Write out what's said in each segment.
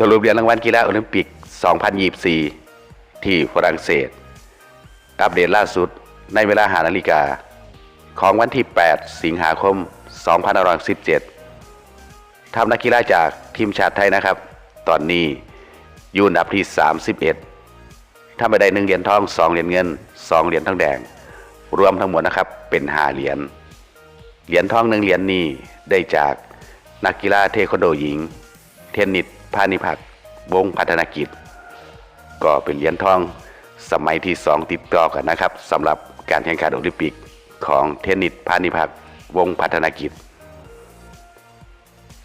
สรุปเหรียญรางวัลกีฬาโอลิมปิก 2024 ที่ฝรั่งเศส อัปเดตล่าสุดในเวลาหานาฬิกา ของวันที่ 8 สิงหาคม 2517ทำนักกีฬาจากทีมชาติไทยนะครับ ตอนนี้อยู่อันดับที่ 31 ถ้าไม่ได้หนึ่งเหรียญทอง 2 เหรียญเงิน 2 เหรียญทองแดง รวมทั้งหมดนะครับเป็น 5 เหรียญ เหรียญทองหนึ่งเหรียญนี้ได้จากนักกีฬาเทควันโดหญิง เทนนิส พานิพักษ์วงพัฒนกิจ ก็เป็นเหรียญทองสมัยที่ 2 ติดต่อกันนะครับสำหรับการแข่งขันโอลิมปิกของเทนนิสพานิพักษ์วงพัฒนกิจ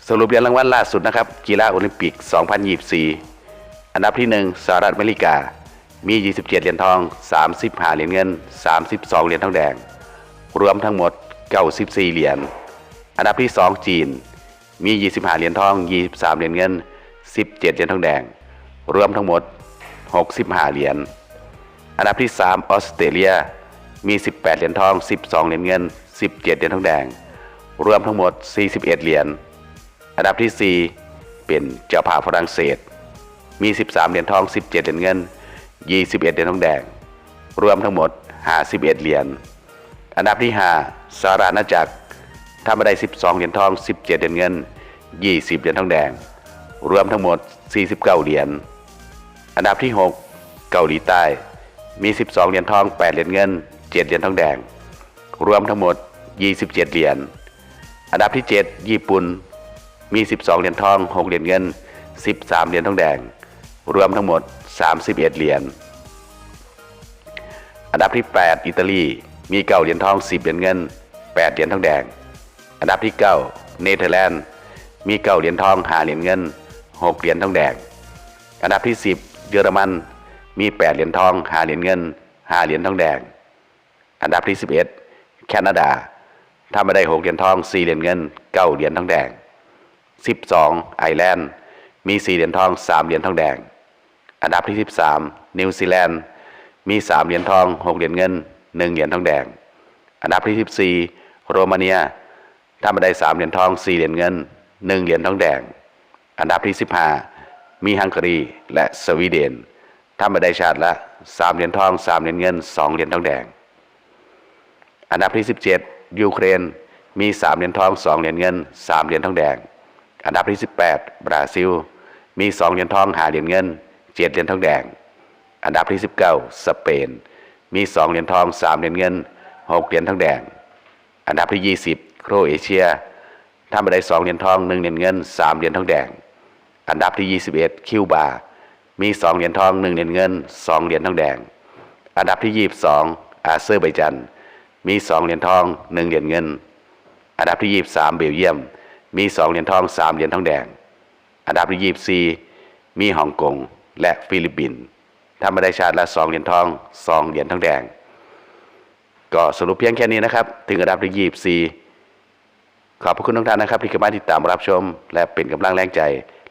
สรุปเหรียญรางวัลล่าสุดนะครับ กีฬาโอลิมปิก 2024 อันดับที่ 1สหรัฐอเมริกา มี 27 เหรียญทอง 35 เหรียญเงิน 32 เหรียญทองแดง รวมทั้งหมด 94 เหรียญ อันดับที่ 2 จีน มี 25 เหรียญทอง 23 เหรียญเงิน 17 เหรียญทองแดง รวมทั้งหมด 65 เหรียญ อันดับที่ 3 ออสเตรเลีย มี 18 เหรียญทอง 12 เหรียญเงิน 17 เหรียญทองแดง รวมทั้งหมด 41 เหรียญ อันดับที่ 4 เป็นเจ้าภาพฝรั่งเศส มี 13 เหรียญทอง 17 เหรียญเงิน 21 เหรียญทองแดง รวมทั้งหมด 51 เหรียญ อันดับที่ 5 สหรัฐอาณาจักรทำมาได้ 12 เหรียญทอง 17 เหรียญเงิน 20 เหรียญทองแดง รวมทั้งหมด 49 เหรียญ อันดับที่ 6 เกาหลีใต้ มี 12 เหรียญทอง 8 เหรียญเงิน 7 เหรียญทองแดง รวมทั้งหมด 27 เหรียญ อันดับที่ 7 ญี่ปุ่น มี 12 เหรียญทอง 6 เหรียญเงิน 13 เหรียญทองแดง รวมทั้งหมด 31 เหรียญ อันดับที่ 8 อิตาลี มี 9 เหรียญทอง 10 เหรียญเงิน 8 เหรียญทองแดง อันดับที่ 9 เนเธอร์แลนด์ มี 9 เหรียญทอง 5 เหรียญเงิน 6 เหรียญทองแดง อันดับที่ 10 เยอรมันมี 8 เหรียญทอง 5 เหรียญเงิน 5 เหรียญทองแดง อันดับที่ 11 แคนาดาทำมาได้ 6 เหรียญทอง 4 เหรียญเงิน 9 เหรียญทองแดง 12 ไอร์แลนด์มี 4 เหรียญทอง 3 เหรียญทองแดง อันดับที่ 13 นิวซีแลนด์มี 3 เหรียญทอง 6 เหรียญเงิน 1 เหรียญทองแดง อันดับที่ 14 โรมาเนียทำมาได้ 3 เหรียญทอง 4 เหรียญเงิน 1 เหรียญทองแดง อันดับที่ 15 มีฮังการีและสวีเดนทำมาได้ชาติละ3เหรียญทอง 3 เหรียญเงิน 2 เหรียญทองแดง อันดับที่ 17 ยูเครนมี 3 เหรียญทอง 2 เหรียญเงิน 3 เหรียญทองแดง อันดับที่ 18 บราซิล มี 2 เหรียญทอง 5 เหรียญเงิน 7 เหรียญทองแดง อันดับที่ 19 สเปน มี 2 เหรียญทอง 3 เหรียญเงิน 6 เหรียญทองแดง อันดับที่ 20 โครเอเชียทำไปได้ 2 เหรียญทอง 1 เหรียญเงิน 3 เหรียญทองแดง อันดับที่ 21 คิวบา มี 2 เหรียญทอง 1 เหรียญเงิน 2 เหรียญทองแดง อันดับที่ 22 อาเซอร์ไบจัน มี 2 เหรียญทอง 1 เหรียญเงิน อันดับที่ 23 เบลเยียม มี 2 เหรียญทอง 3 เหรียญทองแดง อันดับที่ 24 มีฮ่องกงและฟิลิปปินส์ทำมาได้ชาติละ 2 เหรียญทอง 2 เหรียญทองแดง ก็สรุปเพียงแค่นี้นะครับ ถึงอันดับที่ 24 ขอบพระคุณทุกท่านนะครับที่เข้ามาติดตามรับชม และเป็นกำลังแรงใจ